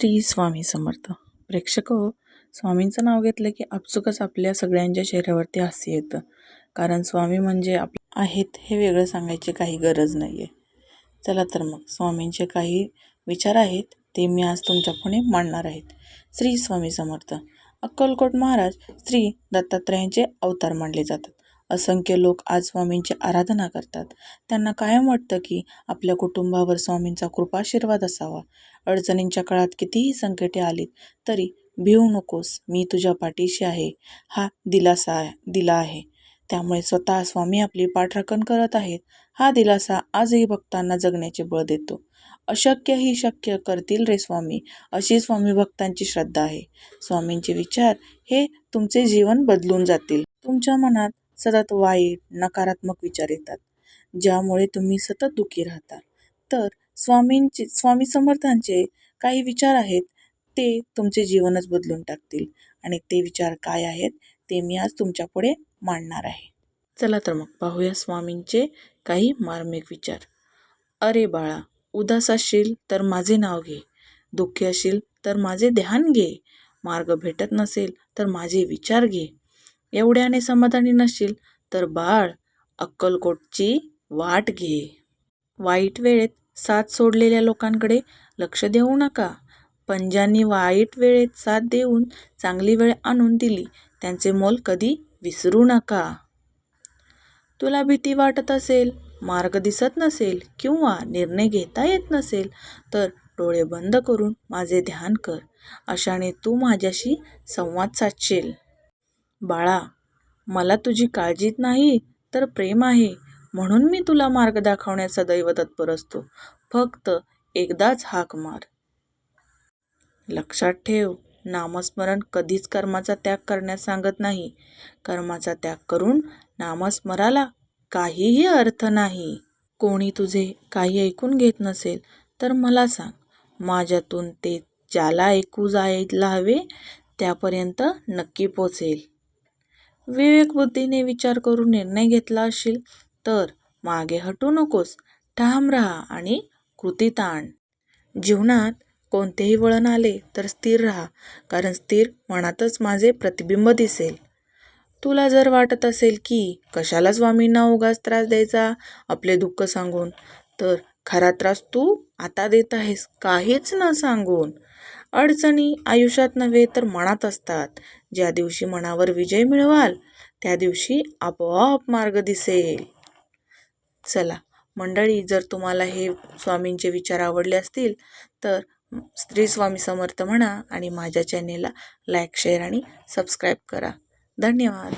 श्री स्वामी समर्थ. प्रेक्षक हो, स्वामींचं नाव घेतलं की आपसुकच आपल्या सगळ्यांच्या चेहऱ्यावरती हास्य येतं. कारण स्वामी म्हणजे आप आहेत हे वेगळं सांगायची काही गरज नाही आहे चला तर मग स्वामींचे काही विचार आहेत ते मी आज तुमच्यापुढे मांडणार आहेत. श्री स्वामी समर्थ. अक्कलकोट महाराज श्री दत्तात्रयांचे अवतार मानले जातात. असंख्य लोक आज स्वामींची आराधना करतात. त्यांना कायम वाटतं की आपल्या कुटुंबावर स्वामींचा कृपाशीर्वाद असावा. अडचणींच्या काळात कितीही संकटे आलीत तरी भिवू नकोस मी तुझ्या पाठीशी आहे. हा दिलासा दिला आहे. त्यामुळे स्वतः स्वामी आपली पाठराखण करत आहेत. हा दिलासा आजही भक्तांना जगण्याचे बळ देतो. अशक्य ही शक्य करतील रे स्वामी अशी स्वामी भक्तांची श्रद्धा आहे. स्वामींचे विचार हे तुमचे जीवन बदलून जातील. तुमच्या मनात सतत वाईट नकारात्मक विचार येतात ज्यामुळे तुम्ही सतत दुःखी राहता. तर स्वामींचे स्वामी समर्थांचे काही विचार आहेत ते तुमचे जीवनच बदलून टाकतील. आणि ते विचार काय आहेत ते मी आज तुमच्यापुढे मांडणार आहे. चला तर मग पाहूया स्वामींचे काही मार्मिक विचार. अरे बाळा उदास असशील तर माझे नाव घे. दुःखी असशील तर माझे ध्यान घे. मार्ग भेटत नसेल तर माझे विचार घे. एवढ्याने समाधानी नसशील तर बाळ अक्कलकोटची वाट घे. वाईट वेळेत साथ सोडलेल्या लोकांकडे लक्ष देऊ नका. पंजांनी वाईट वेळेत साथ देऊन चांगली वेळ आणून दिली त्यांचे मोल कधी विसरू नका. तुला भीती वाटत असेल मार्ग दिसत नसेल किंवा निर्णय घेता येत नसेल तर डोळे बंद करून माझे ध्यान कर. अशाने तू माझ्याशी संवाद साधशील. बाळा मला तुझी काळजीत नाही तर प्रेम आहे म्हणून मी तुला मार्ग दाखवण्यात सदैव तत्पर असतो फक्त एकदाच हाक मार. लक्षात ठेव नामस्मरण कधीच कर्माचा त्याग करण्यास सांगत नाही. कर्माचा त्याग करून नामस्मराला काहीही अर्थ नाही. कोणी तुझे काही ऐकून घेत नसेल तर मला सांग माझ्यातून ते ज्याला ऐकू जायला हवे त्यापर्यंत नक्की पोचेल. विवेकबुद्धीने विचार करून निर्णय घेतला असशील तर मागे हटू नकोस. ठाम राहा आणि कृती ताण. जीवनात कोणतेही वळण आले तर स्थिर राहा कारण स्थिर मनातच माझे प्रतिबिंब दिसेल. तुला जर वाटत असेल की कशाला स्वामींना उगाच त्रास द्यायचा आपले दुःख सांगून तर खरा त्रास तू आता देत आहेस काहीच न सांगून. अडचणी आयुष्यात नव्हे तर मनात असतात. ज्या दिवशी मनावर विजय मिळवाल त्या दिवशी आपोआप मार्ग दिसेल. चला मंडळी जर तुम्हाला हे स्वामींचे विचार आवडले असतील तर स्त्री स्वामी समर्थ म्हणा आणि माझ्या चॅनेलला लाईक शेअर आणि सबस्क्राईब करा. धन्यवाद.